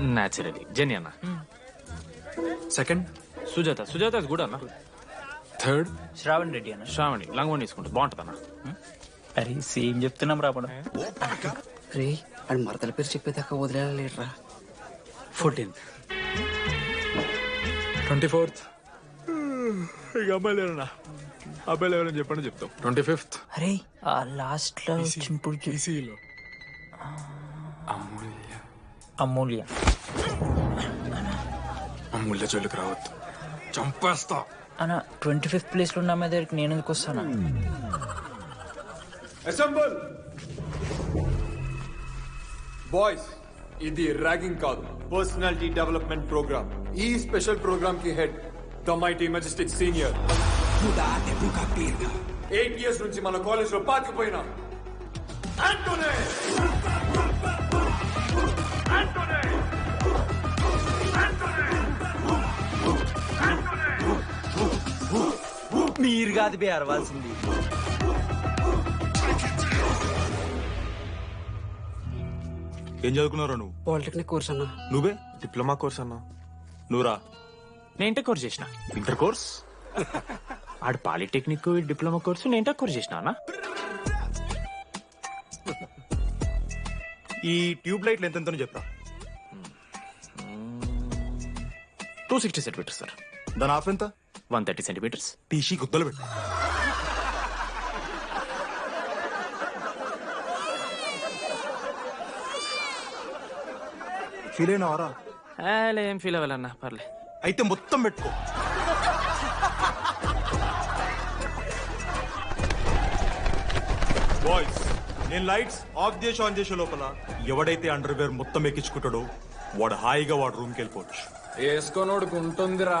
Naturally Jeni అన్న. Second Sujatha. Sujatha కూడా అన్న. థర్డ్ శ్రావణ్ రెడ్డి అన్న. శ్రావణి. లంగోని తీసుకుంటా బాగుంటుంది అన్న అరే సేమ్ చెప్తున్నాం రాపడ రే అది మరదల పేరు చెప్పేదాకా వదిలేరా ఫోర్టీన్ ట్వంటీ ఫోర్త్ ఇక అబ్బాయిలు ఎవరన్నా అబ్బాయిలు ఎవరైనా చెప్పండి చెప్తాం. ట్వంటీ ఫిఫ్త్ అరే ఆ లాస్ట్లో ఈసీలో అమూల్య అమూల్య. అమూల్య జోలికి రావద్దు. చంపేస్తా. అన్న ట్వంటీ ఫిఫ్త్ ప్లేస్లో ఉన్న అమ్మాయి దగ్గరికి నేను ఎందుకు వస్తాను? అసెంబుల్! బాయ్స్ ఇది ర్యాగింగ్ కాదు. Personality development program. ఈ స్పెషల్ ప్రోగ్రామ్కి head the mighty majestic senior. Eight years నుంచి మన కాలేజ్లో పాతిపోయినా. ఆంటోనే మీరు కాదు బే అరవాల్సింది. ఏం చదువుకున్నారా నువ్వు? పాలిటెక్నిక్ కోర్స్ అన్న. నువ్వే? డిప్లొమా కోర్స్ అన్నా. నువ్వురా నేను ఇంటర్ కోర్స్ చేసిన. Inter course? ఆడు పాలిటెక్నిక్ డిప్లొమా కోర్సు నేను ఇంటర్ కోర్స్ చేసిన అన్న. ఈ ట్యూబ్ లైట్లు ఎంత ఎంతనో చెప్పరా టూ సిక్స్టీ సెంటీమీటర్స్ సార్. దాని ఆఫ్ ఎంత? One thirty centimeters. టీసీ గుద్దలు పెట్టు. ఫీల్ అయినావారా ఏం ఫీల్ అవ్వాలన్నా పర్లే. అయితే మొత్తం పెట్టుకో. బాయ్స్ నేను లైట్స్ ఆఫ్ చేసి ఆన్ చేసే లోపల ఎవడైతే అండర్ వేర్ మొత్తం ఎక్కించుకుంటాడో వాడు హాయిగా వాడు రూమ్కి వెళ్ళిపోవచ్చు. వేసుకోనోడుకు ఉంటుందిరా.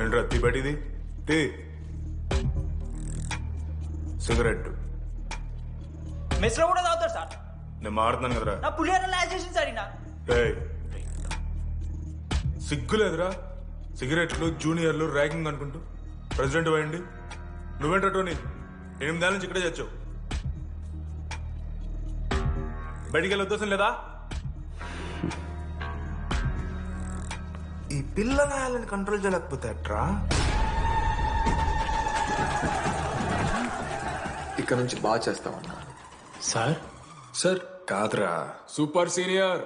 ఏంట్రా తీ బయటిది తీ సిగరెట్ మెస్లో కూడా తాగుతారు సార్. నేను మారుతున్నాను కదరా. నా పులిహోర చేసింది సార్ ఈయన. ఏయ్. సిగ్గులేదురా. సిగరెట్లు జూనియర్లు ర్యాగింగ్ అనుకుంటూ. ప్రెసిడెంట్ అయ్యండి నువ్వేంట్రా టోనీ? ఎనిమిదేళ్ళ నుంచి ఇక్కడే చచ్చావు బయటికి వెళ్ళే ఉద్దేశం లేదా? ఈ పిల్లలని కంట్రోల్ చేయలేకపోతే అట్రా ఇక్కడ నుంచి బాగా చేస్తామన్నా సార్ సార్ కాదురా super senior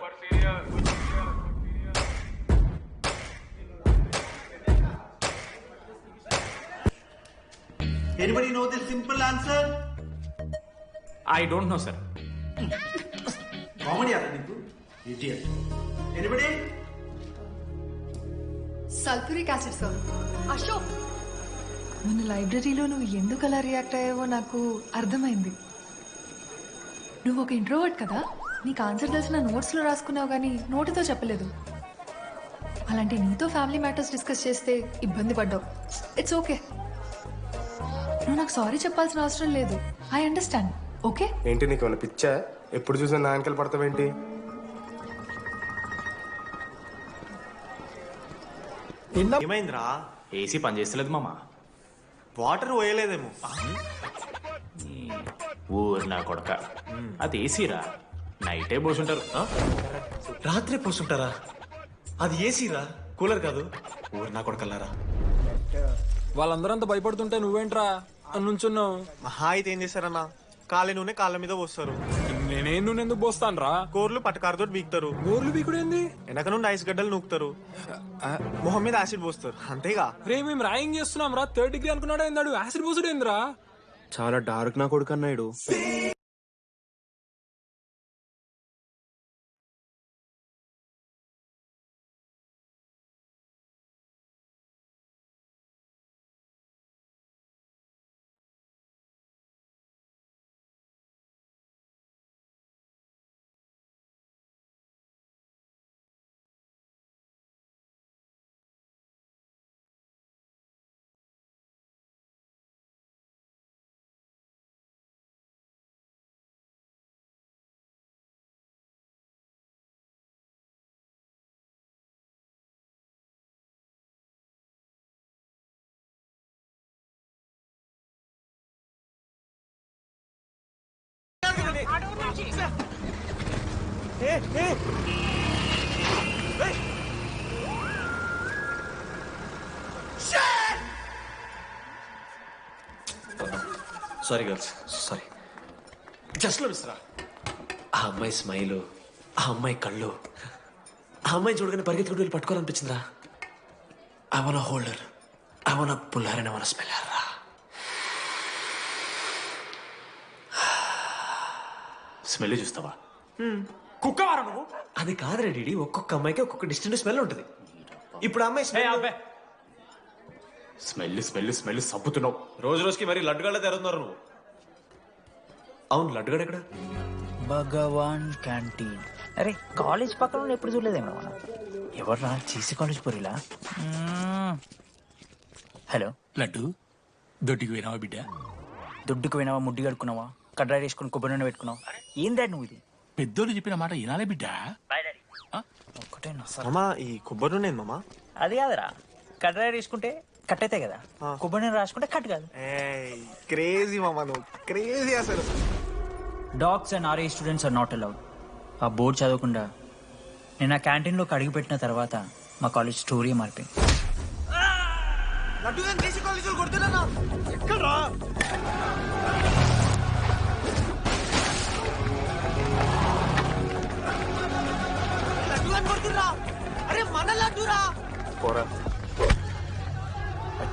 Anybody know the simple answer? I don't know sir Comedy are you? Idiot. Anybody? Sulphuric acid sir. Ashok! మన లైబ్రరీలో నువ్వు ఎందుకు అలా రియాక్ట్ అయ్యావో నాకు అర్థమైంది. నువ్వు ఒక ఇంట్రోవర్ట్ కదా? నీకు ఆన్సర్ తెలిసిన నోట్స్లో రాసుకున్నావు కానీ నోటితో చెప్పలేదు. అలాంటి నీతో ఫ్యామిలీ మ్యాటర్స్ డిస్కస్ చేస్తే ఇబ్బంది పడ్డావు. ఇట్స్ ఓకే నువ్వు నాకు సారీ చెప్పాల్సిన అవసరం లేదు. ఐ అండర్స్టాండ్ ఓకే ఏంటి నీకు పిచ్చా? ఎప్పుడు చూసినా నా వెనకాల ఏమైందిరా? ఏసీ పని చేస్తలేదు మామ. వాటర్ పోయలేదేమో. ఊరు నా కొడక. అది ఏసీరా. నైటే పోసుంటారు. ఆ? రాత్రి పోస్తుంటారా అది ఏసీరా? కూలర్ కాదు. ఊరు నా కొడకల్లారా? వాళ్ళందరూ అంత భయపడుతుంటే నువ్వేంట్రా? అని నుంచున్నావు మహా అయితే ఏం చేస్తారన్నా? కాళ్ళ నూనె కాళ్ళ మీద పోస్తారు. నేనేం నూనె ఎందుకు పోస్తాను రా కూరలు పట్టకారుతో బీక్తారు గోర్లు బీకుడు ఏంది వెనక నుండి ఐస్ గడ్డలు నూకుతారు. మొహం మీద యాసిడ్ పోస్తారు. అంతేగా? రే మేము ర్యాగింగ్ చేస్తున్నాం రా థర్డ్ డిగ్రీ అనుకున్నాడు ఏందాడు? యాసిడ్ పోసుడు ఏందిరా చాలా డార్క్ నా కొడుకు అన్నాడు సారీ గర్ల్స్ సారీ జస్ట్లో మిస్రా ఆ అమ్మాయి స్మైల్ ఆ అమ్మాయి కళ్ళు ఆ అమ్మాయి చూడగానే పరిగెత్తుకుంటూ వెళ్ళి పట్టుకోవాలనిపించిందిరా. I want holder I want puller and I want smell రా. స్మెల్ చూస్తావా? కుక్కవారా నువ్వు అది కాదురా డిడి ఒక్కొక్క అమ్మాయికి ఒక్కొక్క డిస్టెంట్ స్మెల్ ఉంటుంది. ఇప్పుడు ఆ అమ్మాయి స్మెల్ స్మెల్ స్మెల్ స్మెల్ సబ్బుతున్నావు. రోజు రోజుకి మరి లడ్డుగడ్డ తెరుతున్నారు నువ్వు. అవును లడ్డుగడ ఎక్కడ? భగవాన్ క్యాంటీన్. అరే కాలేజ్ పక్కన ఉన్న ఎప్పుడు చూడలేదేమో మనం? ఎవర్రా చీసీ కాలేజ్ పొరిలా? హలో. లడ్డు దొడ్డికి పోయినావా బిడ్డ? దుడ్డుకు పోయినావా ముడ్డి కడుకున్నావా కడ్రాయి వేసుకుని కొబ్బరి నూనె పెట్టుకున్నావా? ఏం డాడ్ నువ్వు ఇది? పెద్దోళ్ళు చెప్పిన మాట వినాలే బిడ్డ. మామా ఈ కొబ్బరి నూనె మామా అది కాదురా. కడ్రాయి వేసుకుంటే కట్ అవుతాయి కదా. కొబ్బరి నూనె రాసుకుంటే కట్ కాదు. క్రేజీ మామా నువ్వు. క్రేజీ అసలు. డాగ్స్ అండ్ ఆర్ఏ స్టూడెంట్స్ ఆర్ నాట్ అలౌడ్ ఆ బోర్డు చదవకుండా నేను ఆ క్యాంటీన్లోకి అడుగు పెట్టిన తర్వాత మా కాలేజ్ స్టోరీ మారిపోయింది. పోరా.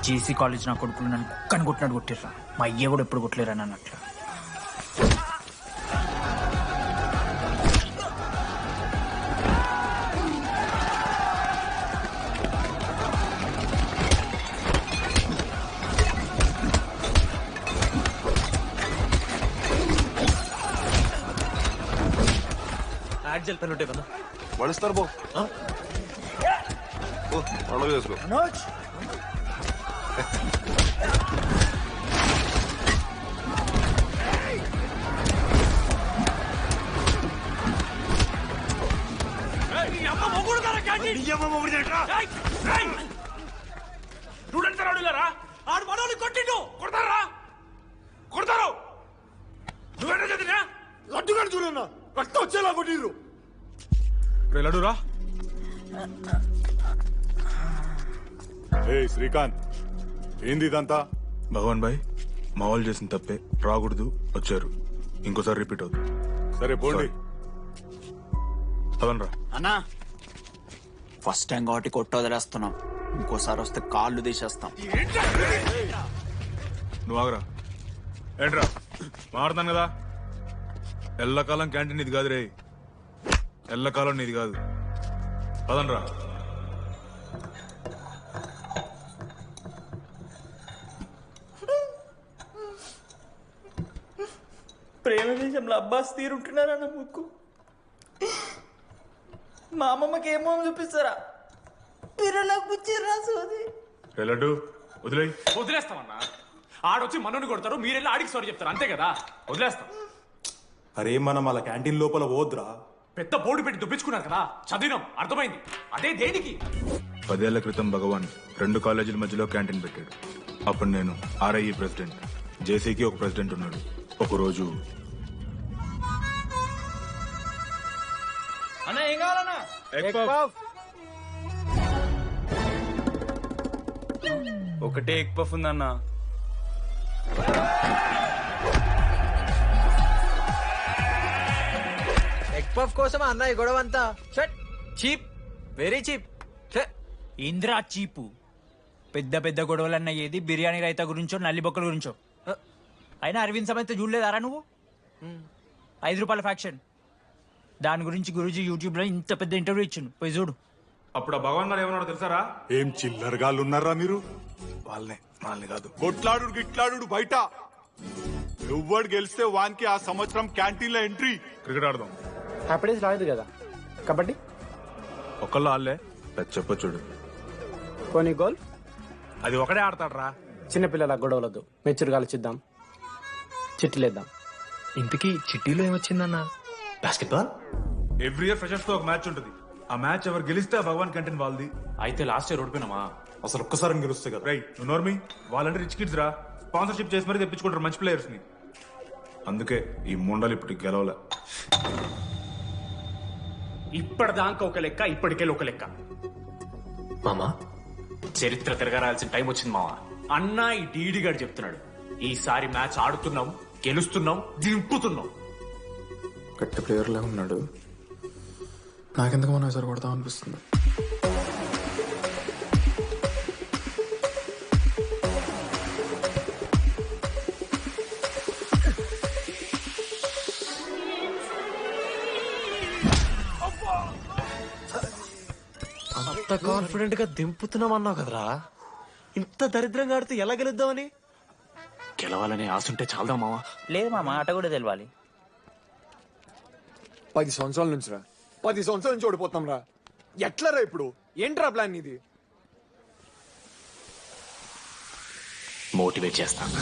జేసీ కాలేజ్ నా కొడుకులు నన్ను కుక్కని కొట్టినట్టు కొట్టిర్రా. మా అయ్య కూడా ఎప్పుడు కొట్టలేరా నన్ను అట్లా? యాడ్ జల్ పెన్ ఉంటాయి కదా. మడుస్తారు బో పండుగ చేసుకో. స్టూడెంట్స్ రాడులారా ఆడు మనోని కొట్టిండు! కొడతారా? కొడతారు! నువ్వేంటో చదివినా లడ్డుగాడు చూడన్నా రక్తం వచ్చేలా కొట్టిర్రు రే లడురా ఏ శ్రీకాంత్. ఏంది ఇదంతా? భగవాన్ భాయ్ మా వాళ్ళు చేసిన తప్పే. రాకూడదు వచ్చారు. ఇంకోసారి రిపీట్ అవుతుంది సరే పోండి. పదనరా అన్నా ఫస్ట్ టైం కాబట్టి కొట్ట వదిలేస్తున్నాం. ఇంకోసారి వస్తే కాళ్ళు తీసేస్తాం. నువ్వు ఆగరా. ఏంట్రా? మారుతాను కదా? ఎల్లకాలం క్యాంటీన్ ఇది కాదు రే ఎల్లకాలం నీది కాదు. పదనరా ప్రేమ విషయంలో అబ్బాస్ తీరుంటున్నారా నా ముక్కు? మా అమ్మమ్మకి ఏమో చూపిస్తారా? పిల్లలకు పుచ్చిర్రా సోది. రే లడ్డు? వదిలేయ్ వదిలేస్తామన్నా. ఆడొచ్చి మనోని కొడతారు మీరెళ్ళి ఆడికి సారీ చెప్తారు అంతే కదా? వదిలేస్తాం. అరే మనం అలా క్యాంటీన్ లోపల పోద్రా పెద్ద బోర్డు పెట్టి దుబ్బించుకున్నారు కదా? చదివినాం. అర్థమైంది. అదే దేనికి? పదేళ్ళ క్రితం భగవాన్ రెండు కాలేజీల మధ్యలో క్యాంటీన్ పెట్టాడు. అప్పుడు నేను ఆర్ఐఈ ప్రెసిడెంట్ జేసీకి ఒక ప్రెసిడెంట్ ఉన్నాడు. ఒకరోజు అన్న ఏం కావాలన్నా ఒకటే ఎగ్ పఫ్ ఉందన్నా. పఫ్ కోసం అన్న ఈ గొడవ అంతా చీప్ వెరీ చీప్. ఇంద్రా చీపు. పెద్ద పెద్ద గొడవలన్న ఏది బిర్యానీ రైతా గురించో నల్లి బొక్కల గురించో? అయినా అరవింద్ సమేత చూడలేదారా నువ్వు? ఐదు రూపాయల ఫ్యాక్షన్. దాని గురించి గురూజీ యూట్యూబ్లో ఇంత పెద్ద ఇంటర్వ్యూ ఇచ్చిండు. పోయి చూడు. అప్పుడు ఆ భగవాన్ గారు ఏమన్నాడు తెలుసారా? ఏం చిల్లరగాళ్ళు ఉన్నారా మీరు? వాళ్ళనే వాళ్ళని కాదు. కొట్లాడు గిట్లాడు బయట. ఎవ్వడు గెలిస్తే వానికి ఆ సంవత్సరం క్యాంటీన్లో ఎంట్రీ. క్రికెట్ ఆడదాం. హ్యాపీడేస్ రాలేదు కదా. కబడ్డీ? ఒక్కళ్ళు ఆడలే. చెప్పొచ్చుడు కొన్ని గోల్? అది ఒకడే ఆడతాడ్రా. చిన్నపిల్లల గొడవలొద్దు. మెచ్యూర్గా ఆలోచిద్దాం చిట్టిలేద్దాం. ఇంతకీ చిట్టీలో ఏమొచ్చిందన్న? బాస్కెట్బాల్ ఎవ్రీ ఇయర్ ఫ్రెషర్స్తో ఒక మ్యాచ్ ఉంటుంది. ఆ మ్యాచ్ ఎవరు గెలిస్తే ఆ భగవాన్ కంటెంట్ వాళ్ళది. అయితే లాస్ట్ ఇయర్ ఓడిపోయినామా? అసలు ఒక్కసారి గెలుస్తే కదా. రై నువ్వు నోర్మి వాళ్ళంటే రిచ్ కిడ్స్ రా. స్పాన్సర్షిప్ చేసి మరీ తెప్పించుకుంటారు మంచి ప్లేయర్స్ని. అందుకే ఈ ముండలు ఇప్పుడు గెలవలే. ఇప్పటిదాకా ఒక లెక్క ఇప్పటికెళ్ళి ఒక లెక్క. మామా? చరిత్ర తిరగరాల్సిన టైం వచ్చింది మావా. అన్నా ఈ డీడీ గారు చెప్తున్నాడు. ఈసారి మ్యాచ్ ఆడుతున్నాం గెలుస్తున్నాం దింపుతున్నాం. గట్టి ప్లేయర్లా ఉన్నాడు. నాకెందుకు మనం ఎసరు కొడతాం అనిపిస్తుంది. అంత కాన్ఫిడెంట్గా దింపుతున్నాం అన్నావు కదరా. ఇంత దరిద్రంగా ఆడితే ఎలా గెలుద్దామని? గెలవాలనే ఆశ ఉంటే చాలదా మావా? లేదు మా మాట కూడా తెలవాలి. పది సంవత్సరాల నుంచి రా పది సంవత్సరాల నుంచి ఓడిపోతాం రా ఎట్లా రా ఇప్పుడు? ఏంట్రా ప్లాన్ ఇది? మోటివేట్ చేస్తాను